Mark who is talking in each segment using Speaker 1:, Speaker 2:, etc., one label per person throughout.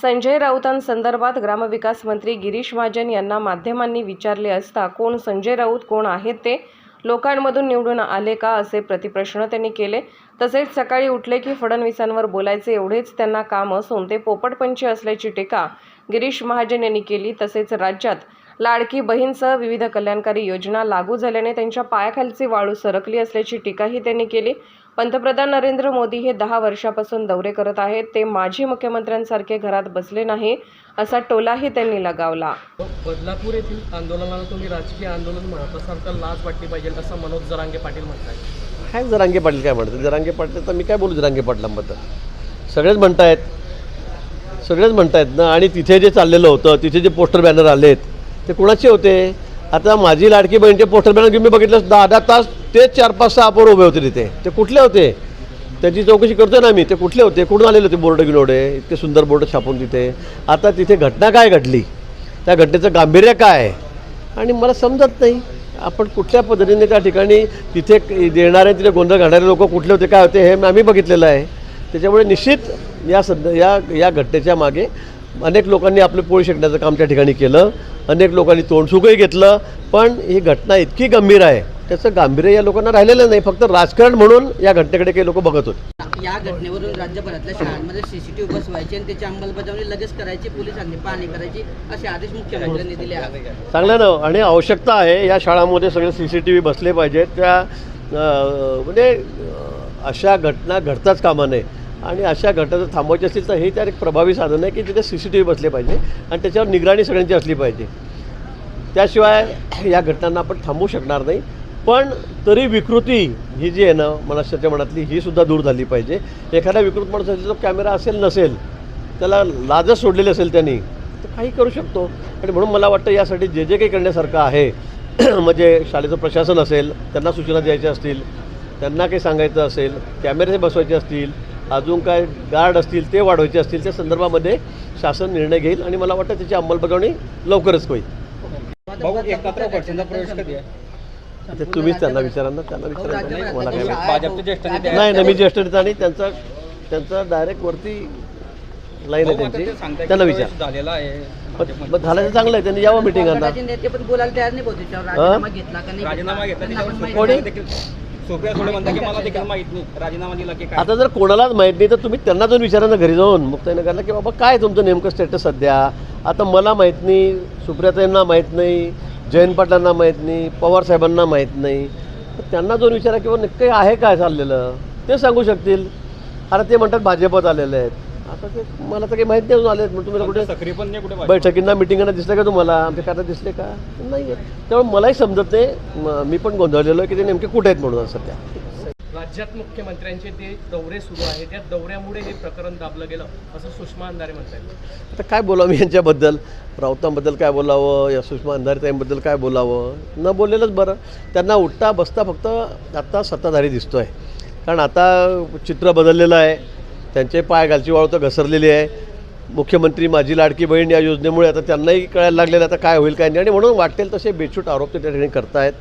Speaker 1: संजय राऊतांसंदर्भात ग्रामविकास मंत्री गिरीश महाजन यांना माध्यमांनी विचारले असता कोण संजय राऊत? कोण आहेत ते? लोकांमधून निवडून आले का? असे प्रतिप्रश्न त्यांनी केले. तसेच सकाळी उठले की फडणवीसांवर बोलायचे एवढेच त्यांना काम असून ते पोपटपंची असल्याची टीका गिरीश महाजन यांनी केली. तसेच राज्यात लाडकी बहीणसह विविध कल्याणकारी योजना लागू झाल्याने त्यांच्या पायाखालची वाळू सरकली असल्याची टीकाही त्यांनी केली. पंतप्रधान नरेंद्र मोदी हे दहा वर्षापासून दौरे करत आहेत. ते माजी मुख्यमंत्र्यांसारखे घरात बसले नाही असा टोलाही त्यांनी लगावला.
Speaker 2: बदलापूर येथील आंदोलनाला तुम्ही राजकीय आंदोलन म्हणत असाल तर लाज वाटली पाहिजे असं मनोज जरांगे पाटील म्हणतात
Speaker 3: काय जरांगे पाटील काय म्हणतात? जरांगे पाटील तर मी काय बोलू जरांगे पाटलांबद्दल सगळेच म्हणतायत. सगळेच म्हणतायत ना आणि तिथे जे चाललेलं होतं तिथे जे पोस्टर बॅनर आलेत ते कुणाचे होते? आता माझी लाडकी बहीणचे पोस्टर बॅनर घेऊन मी बघितलं दहा दहा तास तेच चार पाच सहा पोरं उभे होते तिथे. ते कुठले होते? त्याची चौकशी करतोय ना मी. ते कुठले होते? कुठून आलेले होते बोर्ड घेऊन इतके सुंदर बोर्ड छापून तिथे. आता तिथे घटना काय घडली? त्या घटनेचं गांभीर्य काय? आहे आणि मला समजत नाही. आपण कुठल्या पद्धतीने त्या ठिकाणी तिथे देणारे तिथे गोंधळ घालणारे लोक कुठले होते काय होते हे आम्ही बघितलेलं आहे. त्याच्यामुळे निश्चित या सध्या या या घटनेच्या मागे अनेक लोकांनी आपले पोळी शेकण्याचं काम त्या ठिकाणी केलं. अनेक लोकांनी तोंडसुखही घेतलं. पण ही घटना इतकी गंभीर आहे. त्याचं गांभीर्य या लोकांना राहिलेलं नाही. फक्त राजकारण म्हणून या घटनेकडे काही लोक बघत होते.
Speaker 4: या घटनेवरून राज्यभरातल्या शाळांमध्ये सीसीटीव्ही बसवायची आणि त्याची अंमलबजावणी लगेच करायची पोलिसांनी पाहणी करायची असे आदेश मुख्यमंत्र्यांनी दिले आहेत.
Speaker 3: चांगलं ना? आणि आवश्यकता आहे या शाळांमध्ये सगळे सी सी टी व्ही बसले पाहिजेत. त्या म्हणजे अशा घटना घडताच कामा नये. आणि अशा घटना जर थांबवायची असतील तर हे तर एक प्रभावी साधन आहे की तिथे सी सी टी व्ही बसले पाहिजे आणि त्याच्यावर निगराणी सगळ्यांची असली पाहिजे. त्याशिवाय या घटनांना आपण थांबवू शकणार नाही. पण तरी विकृती ही जी आहे ना मनुष्याच्या मनातली ही सुद्धा दूर झाली पाहिजे. एखादा विकृत माणूस असेल तो कॅमेरा असेल नसेल त्याला लाजच सोडलेली असेल त्यांनी तर काही करू शकतो. आणि म्हणून मला वाटतं यासाठी जे जे काही करण्यासारखं आहे म्हणजे शाळेचं प्रशासन असेल त्यांना सूचना द्यायच्या असतील त्यांना काही सांगायचं असेल कॅमेरे बसवायचे असतील अजून काय गार्ड असतील ते वाढवायचे असतील त्या संदर्भामध्ये शासन निर्णय घेईल आणि मला वाटतं त्याची अंमलबजावणी लवकरच होईल. ते तुम्हीच त्यांना विचारा ना त्यांना विचारा. नाही, मला काय.
Speaker 2: भाजपचे ज्येष्ठ नेते
Speaker 3: नाही नाही मी ज्येष्ठ नेता आणि त्यांचा त्यांचा डायरेक्ट वरती लाईन आहे त्यांची. त्यांना विचार.
Speaker 2: झालेला आहे.
Speaker 3: मग मग झालं तर चांगलं आहे त्यांनी यावं मिटिंगांना
Speaker 4: नेते पण बोलायला तयार नाही राजीनामा घेतला का
Speaker 2: राजीनामा घेतला?
Speaker 4: त्यांना
Speaker 3: कोणी?
Speaker 2: की काय?
Speaker 3: आता जर कोणालाच माहीत नाही तर तुम्ही त्यांना जाऊन विचारा ना घरी जाऊन. मुक्ताईनगरला की बाबा काय तुमचं नेमकं स्टेटस सध्या? आता मला माहीत नाही सुप्रियाताईंना माहीत नाही जयंत पाटलांना माहीत नाही पवार साहेबांना माहीत नाही. तर त्यांना जाऊन विचारा की बाबा नक्की आहे काय चाललेलं? ते सांगू शकतील. आता ते म्हणतात भाजपत आलेले आहेत. आता ते मला तर काही माहीत नाही अजून आलेत मग तुम्ही कुठे. बैठकींना मिटिंगांना दिसलं का तुम्हाला? आमच्या खाता दिसले का? नाही आहेत त्यामुळे मलाही समजत नाही. मी पण गोंधळलेलो आहे की ते नेमके कुठे आहेत म्हणून सध्या.
Speaker 2: राज्यात मुख्यमंत्र्यांचे ते दौरे सुरू आहेत. त्या दौऱ्यामुळे हे प्रकरण दाबलं गेलं असं सुषमा अंधारे म्हणतात
Speaker 3: आता काय बोलावं मी यांच्याबद्दल? राऊतांबद्दल काय बोलावं? या सुषमा अंधारताईंबद्दल काय बोलावं? न बोललेलंच बरं. त्यांना उठता बसता फक्त आत्ता सत्ताधारी दिसतो आहे कारण आता चित्र बदललेलं आहे. त्यांचे पाय घालची वाळू तर घसरलेली आहे. मुख्यमंत्री माझी लाडकी बहीण या योजनेमुळे आता त्यांनाही कळायला लागलेलं आता काय होईल काय नाही. आणि म्हणून वाटेल तसे बेछूट आरोप ते त्या ठिकाणी करतायत.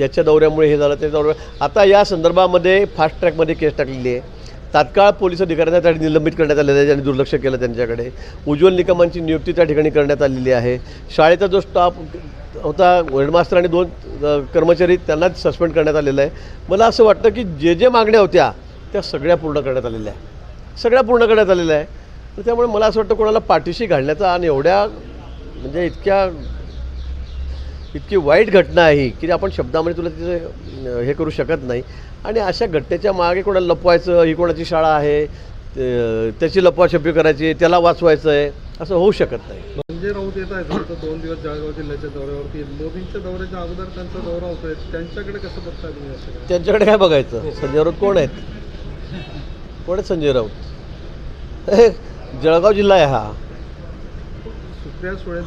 Speaker 3: याच्या दौऱ्यामुळे हे झालं ते दौऱ्या आता या संदर्भामध्ये फास्ट ट्रॅकमध्ये केस टाकलेली आहे. तात्काळ पोलीस अधिकाऱ्यांना त्या ठिकाणी निलंबित करण्यात आलेलं आहे ज्यांनी दुर्लक्ष केलं त्यांच्याकडे. उज्ज्वल निकमांची नियुक्ती त्या ठिकाणी करण्यात आलेली आहे. शाळेचा जो स्टाफ होता हेडमास्टर आणि दोन कर्मचारी त्यांनाच सस्पेंड करण्यात आलेलं आहे. मला असं वाटतं की जे जे मागण्या होत्या त्या सगळ्या पूर्ण करण्यात आलेल्या आहे सगळ्या पूर्ण करण्यात आलेल्या आहे तर त्यामुळे मला असं वाटतं कोणाला पाठीशी घालण्याचा आणि एवढ्या म्हणजे इतक्या इतकी वाईट घटना आहे की आपण शब्दामध्ये तुला तिचं हे करू शकत नाही. आणि अशा घटनेच्या मागे कोणाला लपवायचं ही कोणाची शाळा आहे त्याची लपवाछपी करायची त्याला वाचवायचं आहे असं होऊ शकत नाही.
Speaker 5: संजय राऊत येत आहेत दोन दिवस जळगाव जिल्ह्याच्या दौऱ्यावरती. मोदींच्या दौऱ्याच्या अगोदर त्यांचा दौरा होतोय त्यांच्याकडे कसं तुम्ही असं काय?
Speaker 3: त्यांच्याकडे काय बघायचं? संजय राऊत कोण आहेत? कोण आहेत संजय राऊत? जळगाव जिल्हा आहे हा.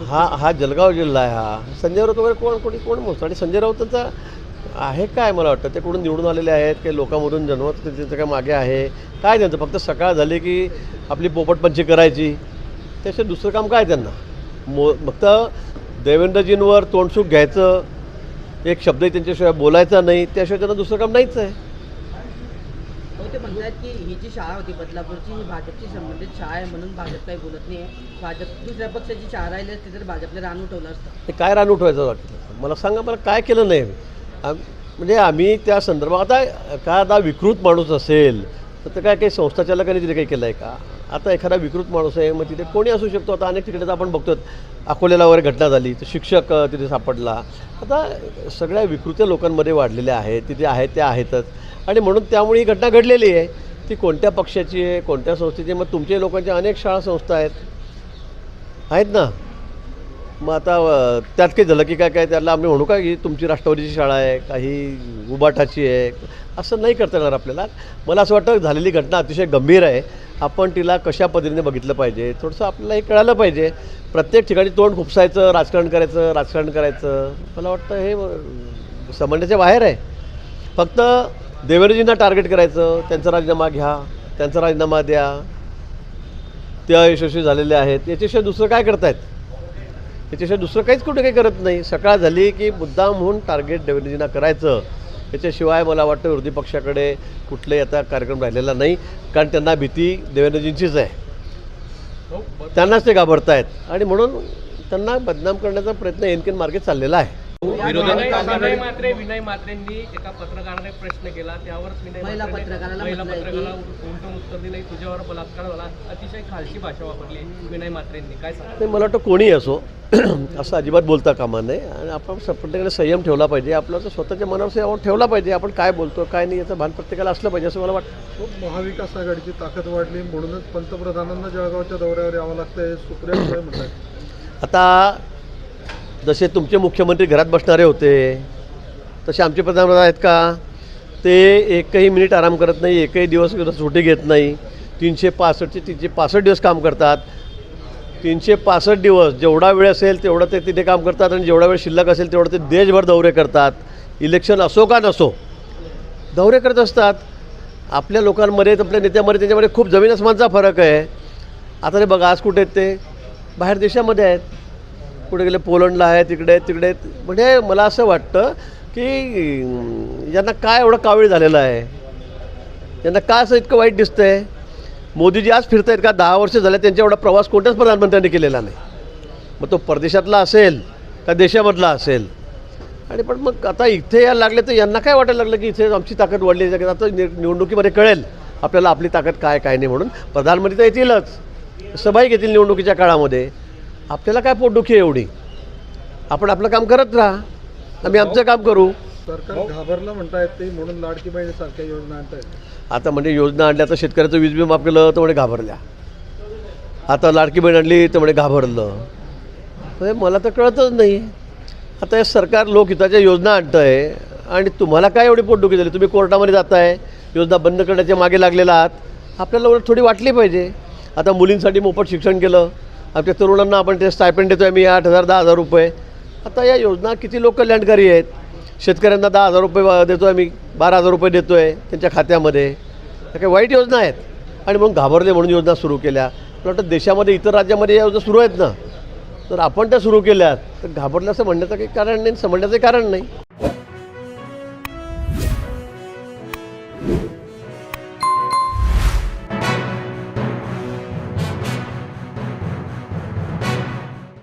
Speaker 3: हा हा जळगाव जिल्हा आहे हा. संजय राऊत वगैरे कोण? कोणी कोण बोलतो? आणि संजय राऊतांचा आहे काय मला वाटतं? ते कुठून निवडून आलेले आहेत? काही लोकांमधून जन्मत त्यांचं काय मागे आहे? काय त्यांचं? फक्त सकाळ झाली की आपली पोपटपंची करायची. त्याशिवाय दुसरं काम काय त्यांना? मो फक्त देवेंद्रजींवर तोंडसूक घ्यायचं. एक शब्दही त्यांच्याशिवाय बोलायचा नाही. त्याशिवाय त्यांना दुसरं काम नाहीच आहे.
Speaker 4: ते म्हणतात की ही जी शाळा होती बदलापूरची ही भाजपची संबंधित शाळा आहे म्हणून भाजप काही बोलत नाही भाजप दुसऱ्या पक्षाची शाळा राहिली असते तर भाजपने रान उठवलं असतं.
Speaker 3: ते काय रान उठवायचं वाटतं? मला सांगा मला काय केलं नाही? म्हणजे आम्ही त्या संदर्भात आता एखादा विकृत माणूस असेल तर ते काय काही संस्थाचालकाने तिथे काही केलं आहे का? आता एखादा विकृत माणूस आहे मग तिथे कोणी असू शकतो? आता अनेक ठिकाणी तर आपण बघतो अकोल्याला वगैरे घटना झाली तर शिक्षक तिथे सापडला. आता सगळ्या विकृत्या लोकांमध्ये वाढलेल्या आहेत तिथे आहेत त्या आहेतच. आणि म्हणून त्यामुळे ही घटना घडलेली आहे. ती कोणत्या पक्षाची आहे कोणत्या संस्थेची आहे? मग तुमच्या लोकांच्या अनेक शाळा संस्था आहेत. आहेत ना? मग आता त्यात काही झालं की काय काय त्याला आम्ही म्हणू का की तुमची राष्ट्रवादीची शाळा आहे काही उबाटाची आहे असं नाही करता येणार आपल्याला. मला असं वाटतं झालेली घटना अतिशय गंभीर आहे. आपण तिला कशा पद्धतीने बघितलं पाहिजे? थोडंसं आपल्याला हे कळालं पाहिजे. प्रत्येक ठिकाणी तोंड खुपसायचं राजकारण करायचं राजकारण करायचं. मला वाटतं हे अ, समजण्याच्या बाहेर आहे. फक्त देवेंद्रजींना टार्गेट करायचं त्यांचा राजीनामा घ्या त्यांचा राजीनामा द्या. त्या यशस्वी झालेले आहेत. याच्याशिवाय दुसरं काय करतायत? याच्याशिवाय दुसरं काहीच कुठे काही करत नाही. सकाळ झाली की मुद्दाम होऊन टार्गेट देवेंद्रजींना करायचं. याच्याशिवाय मला वाटतं विरोधी पक्षाकडे कुठलाही आता कार्यक्रम राहिलेला नाही. कारण त्यांना भीती देवेंद्रजींचीच आहे.
Speaker 2: हो,
Speaker 3: त्यांनाच ते घाबरतायत. आणि म्हणून त्यांना बदनाम करण्याचा प्रयत्न एनकेन मार्गे चाललेला आहे.
Speaker 2: विनय विनय मात्रे विनय मात्रेंनी एका पत्रकाराने प्रश्न केला. त्यावर विनय
Speaker 4: महिला
Speaker 2: मात्रेंनी-
Speaker 4: पत्रकाराला
Speaker 2: महिला
Speaker 4: म्हटलंय की-
Speaker 2: पत्रकाराला उलटून उत्तर दिलं की तुझ्यावर बलात्कार झाला. अतिशय खालची भाषा वापरली विनय मात्रेंनी. काय सांगा
Speaker 3: ते मला वाटतं कोणीही असो असं अजिबात बोलता कामा नये. आणि आपण प्रत्येकाने संयम ठेवला पाहिजे. आपलं स्वतःच्या मनावर संयम ठेवला पाहिजे. आपण काय बोलतो काय नाही याचं भान प्रत्येकाला असलं पाहिजे असं मला वाटतं.
Speaker 5: महाविकास आघाडीची ताकद वाढली. म्हणूनच पंतप्रधानांना जळगावच्या दौऱ्यावर यावं लागतंय सुप्रिया सुळे म्हणतात.
Speaker 3: आता जसे तुमचे मुख्यमंत्री घरात बसणारे होते तसे आमचे प्रधानमंत्री आहेत का? ते एकही मिनिट आराम करत नाही एकही दिवस सुट्टी घेत नाही. तीनशे पासष्टचे तीनशे पासष्ट दिवस काम करतात. तीनशे पासष्ट दिवस जेवढा वेळ असेल तेवढं ते तिथे काम करतात आणि जेवढा वेळ शिल्लक असेल तेवढं ते देशभर दौरे करतात. इलेक्शन असो का नसो दौरे करत असतात. आपल्या लोकांमध्ये आपल्या नेत्यामध्ये त्यांच्यामध्ये खूप जमीन आसमानचा फरक आहे. आता ते बघा आज कुठे आहेत ते? बाहेर देशामध्ये आहेत. कुठे गेले? पोलंडला आहे तिकडे आहेत, तिकडे आहेत. म्हणजे मला असं वाटतं की यांना काय एवढं कावीळ झालेलं आहे? यांना का असं इतकं वाईट दिसतं आहे मोदीजी आज फिरतायत का? दहा वर्ष झाले त्यांच्या एवढा प्रवास कोणत्याच प्रधानमंत्र्यांनी केलेला नाही. मग तो परदेशातला असेल का देशामधला असेल? आणि पण मग आता इथे यायला लागले तर यांना काय वाटायला लागलं की इथे आमची ताकद वाढली आहे. आता नि- निवडणुकीमध्ये कळेल आपल्याला आपली ताकद काय काय नाही म्हणून. प्रधानमंत्री तर येतीलच. सभाही घेतील निवडणुकीच्या काळामध्ये. आपल्याला काय पोटदुखी आहे एवढी? आपण आपलं काम करत राहा. आम्ही आमचं काम करू.
Speaker 5: सरकार घाबरलं म्हणतायत ते म्हणून लाडकी बहिणीसारख्या योजना आणतायत.
Speaker 3: आता म्हणजे योजना आणल्या तर शेतकऱ्याचं वीज बिल माफ केलं तर म्हणे घाबरल्या. आता लाडकी बहीण आणली तर म्हणे घाबरलं. म्हणजे मला तर कळतच नाही. आता हे सरकार लोकहिताच्या योजना आणतं आहे आणि तुम्हाला काय एवढी पोटदुखी झाली? तुम्ही कोर्टामध्ये जाताय योजना बंद करण्याच्या मागे लागलेला आहात. आपल्याला उलट थोडी वाटली पाहिजे. आता मुलींसाठी मोफत शिक्षण केलं. आमच्या तरुणांना आपण ते स्टायपेंड देतो आहे मी आठ हजार दहा हजार रुपये. आता या योजना किती लोक कल्याणकारी आहेत? शेतकऱ्यांना दहा हजार रुपये देतो आहे मी. बारा हजार रुपये देतो आहे त्यांच्या खात्यामध्ये. या काही वाईट योजना आहेत. आणि म्हणून घाबरले म्हणून योजना सुरू केल्या. मला वाटतं देशामध्ये इतर राज्यामध्ये या योजना सुरू आहेत ना. तर आपण त्या सुरू केल्या तर घाबरल्याचं असं म्हणण्याचं काही कारण नाही समजण्याचं कारण नाही.